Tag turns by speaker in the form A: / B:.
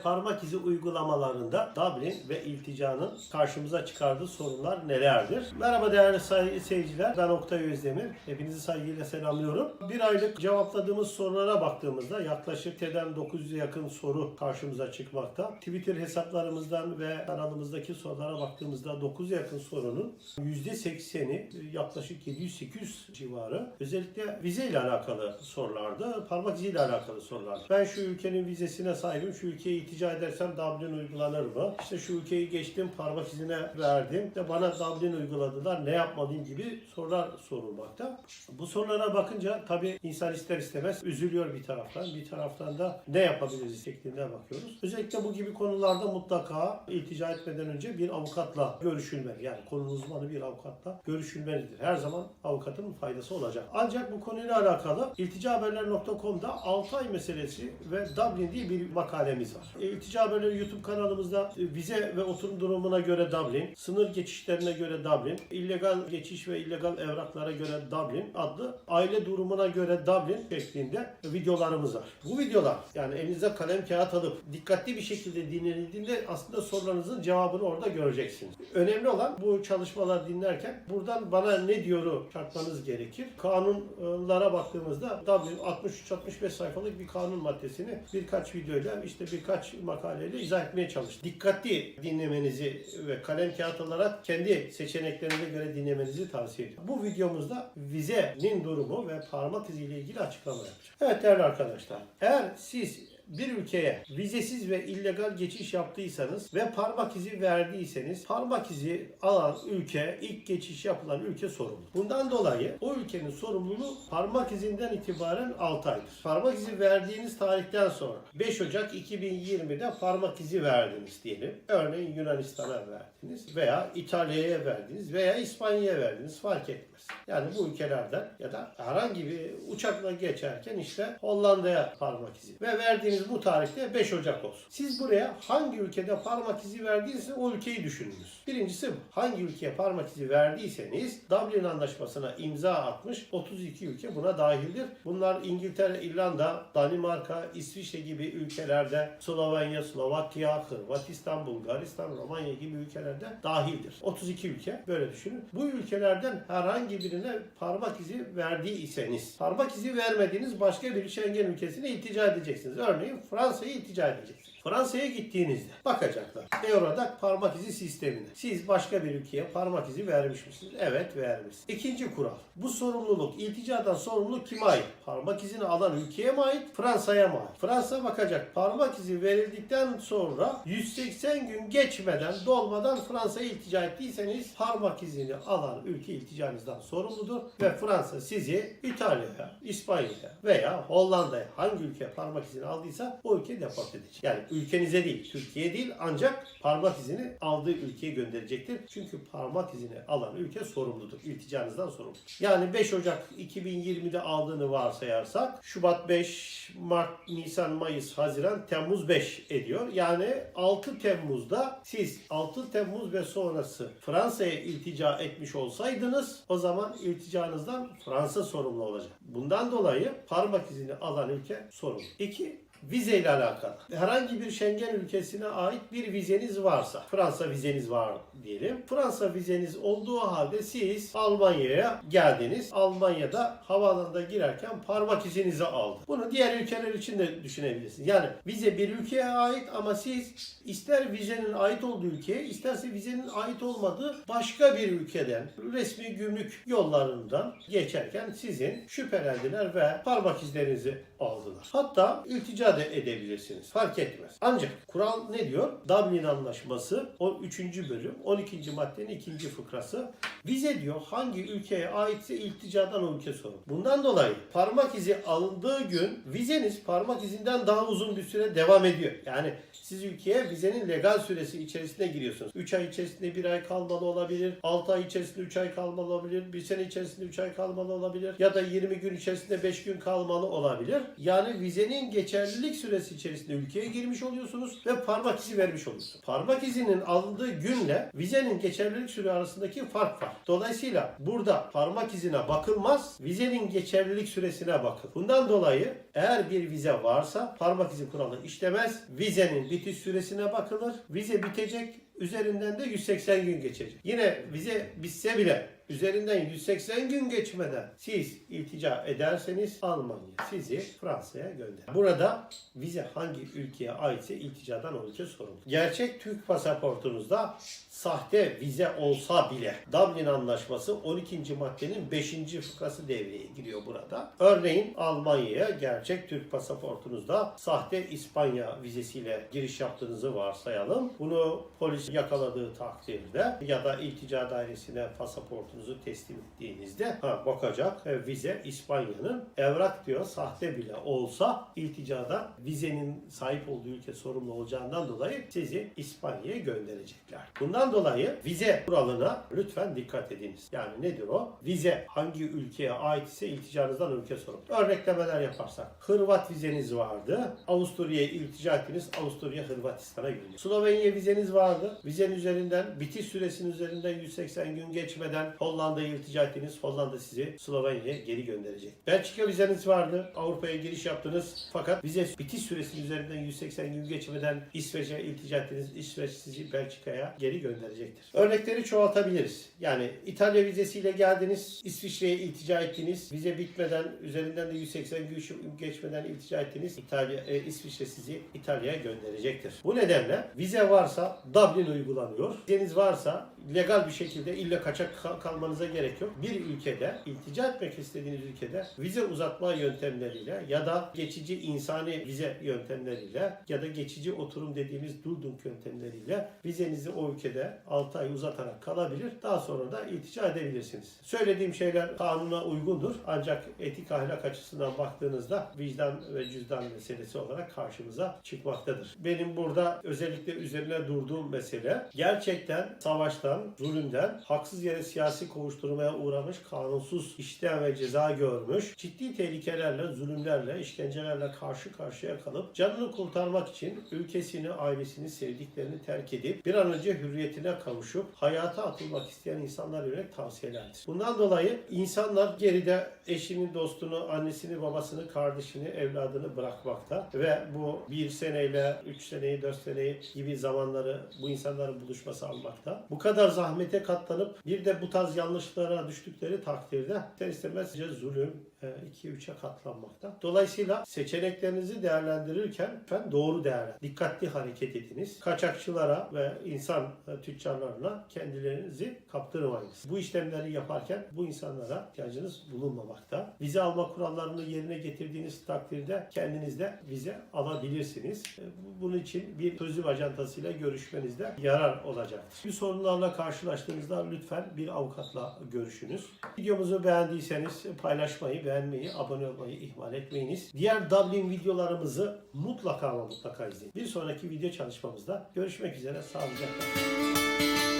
A: parmak izi uygulamalarında Dublin ve ilticanın karşımıza çıkardığı sorunlar nelerdir? Merhaba değerli seyirciler. Ben Oktay Özdemir. Hepinizi saygıyla selamlıyorum. Bir aylık cevapladığımız sorulara baktığımızda yaklaşık TED'den 900'e yakın soru karşımıza çıkmakta. Twitter hesaplarımızdan ve kanalımızdaki sorulara baktığımızda 9'a yakın sorunun %80'i yaklaşık 700-800 civarı özellikle vize ile alakalı sorulardı. Parmak izi ile alakalı sorulardı. Ben şu ülkenin vizesine sahibim. Şu ülkeye iltica edersem Dublin uygulanır mı? İşte şu ülkeyi geçtim parmak izine verdim. İşte bana Dublin uyguladılar. Ne yapmalıyım gibi sorular sorulmakta. Bu sorulara bakınca tabii insan ister istemez üzülüyor bir taraftan. Bir taraftan da ne yapabiliriz şeklinde bakıyoruz. Özellikle bu gibi konularda mutlaka iltica etmeden önce bir avukatla görüşülmeli. Yani konu uzmanı bir avukatla görüşülmelidir. Her zaman avukatın faydası olacak. Ancak bu konuyla alakalı ilticahaberler.com'da 6 ay meselesi ve Dublin diye bir makalemiz var. E, İltica Haberleri YouTube kanalımızda e, vize ve oturum durumuna göre Dublin, sınır geçişlerine göre Dublin, illegal geçiş ve illegal evraklara göre Dublin adlı aile durumuna göre Dublin şeklinde videolarımız var. Bu videolar yani elinize kalem kağıt alıp dikkatli bir şekilde dinlenildiğinde aslında sorularınızın cevabını orada göreceksiniz. Önemli olan bu çalışmalar dinlerken buradan bana ne diyoru çarpmanız gerekir. Kanunlara baktığımızda Dublin 63-65 sayfalık bir kanun maddesini birkaç videoyla işte birkaç makaleyle izah etmeye çalıştım. Dikkatli dinlemenizi ve kalem kağıt olarak kendi seçeneklerinize göre dinlemenizi tavsiye ediyorum. Bu videomuzda vizenin durumu ve parmak izi ile ilgili açıklama yapacağım. Evet değerli arkadaşlar, eğer siz bir ülkeye vizesiz ve illegal geçiş yaptıysanız ve parmak izi verdiyseniz parmak izi alan ülke, ilk geçiş yapılan ülke sorumlu. Bundan dolayı o ülkenin sorumluluğu parmak izinden itibaren 6 aydır. Parmak izi verdiğiniz tarihten sonra 5 Ocak 2020'de parmak izi verdiniz diyelim. Örneğin Yunanistan'a verdiniz veya İtalya'ya verdiniz veya İspanya'ya verdiniz fark etmez. Yani bu ülkelerden ya da herhangi bir uçakla geçerken işte Hollanda'ya parmak izi ve verdiğiniz bu tarihte 5 Ocak olsun. Siz buraya hangi ülkede parmak izi verdiyseniz o ülkeyi düşününüz. Birincisi. Hangi ülkeye parmak izi verdiyseniz Dublin Anlaşması'na imza atmış 32 ülke buna dahildir. Bunlar İngiltere, İrlanda, Danimarka, İsviçre gibi ülkelerde Slovenya, Slovakya, Hırvatistan, Bulgaristan, Romanya gibi ülkelerde dahildir. 32 ülke böyle düşünün. Bu ülkelerden herhangi birine parmak izi verdiyseniz, parmak izi vermediğiniz başka bir Schengen ülkesine iltica edeceksiniz. Örneğin Fransa'ya iltica edeceksiniz. Fransa'ya gittiğinizde bakacaklar. Eurodac parmak izi sistemine. Siz başka bir ülkeye parmak izi vermiş misiniz? Evet vermişsiniz. İkinci kural. Bu sorumluluk, ilticadan sorumluluk kime ait? Parmak izini alan ülkeye mi ait? Fransa'ya mı ait? Fransa bakacak. Parmak izi verildikten sonra 180 gün geçmeden, dolmadan Fransa'ya iltica ettiyseniz parmak izini alan ülke ilticanızdan sorumludur ve Fransa sizi İtalya'ya, İspanya'ya veya Hollanda'ya hangi ülke parmak izini aldıysa o ülke deport edecek. Yani ülkenize değil, Türkiye değil ancak parmak izini aldığı ülkeye gönderecektir. Çünkü parmak izini alan ülke sorumludur. İlticanızdan sorumludur. Yani 5 Ocak 2020'de aldığını varsayarsak Şubat 5, Mart, Nisan, Mayıs, Haziran, Temmuz 5 ediyor. Yani 6 Temmuz'da siz 6 Temmuz ve sonrası Fransa'ya iltica etmiş olsaydınız o zaman ilticanızdan Fransa sorumlu olacak. Bundan dolayı parmak izini alan ülke sorumlu. 2. Vize ile alakalı. Herhangi bir Schengen ülkesine ait bir vizeniz varsa, Fransa vizeniz var diyelim. Fransa vizeniz olduğu halde siz Almanya'ya geldiniz. Almanya'da havaalanında girerken parmak izinizi aldı. Bunu diğer ülkeler için de düşünebilirsiniz. Yani vize bir ülkeye ait ama siz ister vizenin ait olduğu ülkeye, isterse vizenin ait olmadığı başka bir ülkeden resmi gümrük yollarından geçerken sizin şüphelendiler ve parmak izlerinizi aldılar. Hatta iltica da edebilirsiniz. Fark etmez. Ancak kural ne diyor? Dublin Anlaşması o 3. bölüm 12. maddenin 2. fıkrası vize diyor hangi ülkeye aitse ilticadan o ülke sorumlu. Bundan dolayı parmak izi alındığı gün vizeniz parmak izinden daha uzun bir süre devam ediyor. Yani siz ülkeye vizenin legal süresi içerisine giriyorsunuz. 3 ay içerisinde 1 ay kalmalı olabilir. 6 ay içerisinde 3 ay kalmalı olabilir. 1 sene içerisinde 3 ay kalmalı olabilir. Ya da 20 gün içerisinde 5 gün kalmalı olabilir. Yani vizenin geçerlilik geçerlilik süresi içerisinde ülkeye girmiş oluyorsunuz ve parmak izi vermiş oluyorsunuz. Parmak izinin alındığı günle vizenin geçerlilik süre arasındaki fark var. Dolayısıyla burada parmak izine bakılmaz, vizenin geçerlilik süresine bakın. Bundan dolayı eğer bir vize varsa parmak izi kuralı işlemez. Vizenin bitiş süresine bakılır. Vize bitecek, üzerinden de 180 gün geçecek. Yine vize bitse bile üzerinden 180 gün geçmeden siz iltica ederseniz Almanya sizi Fransa'ya gönderir. Burada vize hangi ülkeye aitse ilticadan o ülke sorumlu. Gerçek Türk pasaportunuzda sahte vize olsa bile Dublin Anlaşması 12. maddenin 5. fıkrası devreye giriyor burada. Örneğin Almanya'ya gerçek Türk pasaportunuzda sahte İspanya vizesiyle giriş yaptığınızı varsayalım. Bunu polis yakaladığı takdirde ya da iltica dairesine pasaportunuzu teslim ettiğinizde ha, bakacak e, vize İspanya'nın evrak diyor sahte bile olsa ilticada vizenin sahip olduğu ülke sorumlu olacağından dolayı sizi İspanya'ya gönderecekler. Bundan dolayı vize kuralına lütfen dikkat ediniz. Yani nedir o? Vize hangi ülkeye ait ise ilticanızdan ülke sorumlu. Örneklemeler yaparsak. Hırvat vizeniz vardı. Avusturya'ya iltica ettiniz. Avusturya Hırvatistan'a gidiyor. Slovenya vizeniz vardı. Vizenin üzerinden bitiş süresinin üzerinden 180 gün geçmeden Hollanda'ya iltica ettiniz. Hollanda sizi Slovenya'ya geri gönderecek. Belçika vizeniz vardı. Avrupa'ya giriş yaptınız. Fakat vize bitiş süresinin üzerinden 180 gün geçmeden İsveç'e iltica ettiniz. İsveç sizi Belçika'ya geri gönderecektir. Örnekleri çoğaltabiliriz. Yani İtalya vizesiyle geldiniz. İsviçre'ye iltica ettiniz. Vize bitmeden üzerinden de 180 gün geçmeden iltica ettiniz. İtalya, e, İsviçre sizi İtalya'ya gönderecektir. Bu nedenle vize varsa Dublin uygulanıyor. Vizeniz varsa legal bir şekilde illa kaçak kal- kalmanıza gerek yok. Bir ülkede iltica etmek istediğiniz ülkede vize uzatma yöntemleriyle ya da geçici insani vize yöntemleriyle ya da geçici oturum dediğimiz durdunk yöntemleriyle vizenizi o ülkede 6 ay uzatarak kalabilir. Daha sonra da iltica edebilirsiniz. Söylediğim şeyler kanuna uygundur. Ancak etik ahlak açısından baktığınızda vicdan ve cüzdan meselesi olarak karşımıza çıkmaktadır. Benim burada özellikle üzerine durduğum mesele gerçekten savaştan, zulümden, haksız yere siyasi kovuşturmaya uğramış, kanunsuz işlem ve ceza görmüş, ciddi tehlikelerle, zulümlerle, işkencelerle karşı karşıya kalıp canını kurtarmak için ülkesini, ailesini, sevdiklerini terk edip bir an önce hürriyetine kavuşup hayata atılmak isteyen insanlar yönelik tavsiyelerdir. Bundan dolayı insanlar geride eşini, dostunu, annesini, babasını, kardeşini, evladını bırakmakta ve bu bir seneyle, üç seneyi, dört seneyi gibi zamanları bu insanların buluşması almakta. Bu kadar zahmete katlanıp bir de bu tarz yanlışlara düştükleri takdirde ister istemez zulüm, 2-3'e katlanmakta. Dolayısıyla seçeneklerinizi değerlendirirken lütfen doğru değerlendirin. Dikkatli hareket ediniz. Kaçakçılara ve insan e, tüccarlarına kendilerinizi kaptırmayınız. Bu işlemleri yaparken bu insanlara ihtiyacınız bulunmamakta. Vize alma kurallarını yerine getirdiğiniz takdirde kendiniz de vize alabilirsiniz. E, bu- Bunun için bir turizm ajantasıyla görüşmenizde yarar olacaktır. Bir sorunlarla karşılaştığınızda lütfen bir avukatla görüşünüz. Videomuzu beğendiyseniz paylaşmayı, beğenmeyi, abone olmayı ihmal etmeyiniz. Diğer Dublin videolarımızı mutlaka ama mutlaka izleyin. Bir sonraki video çalışmamızda görüşmek üzere. Sağlıcakla.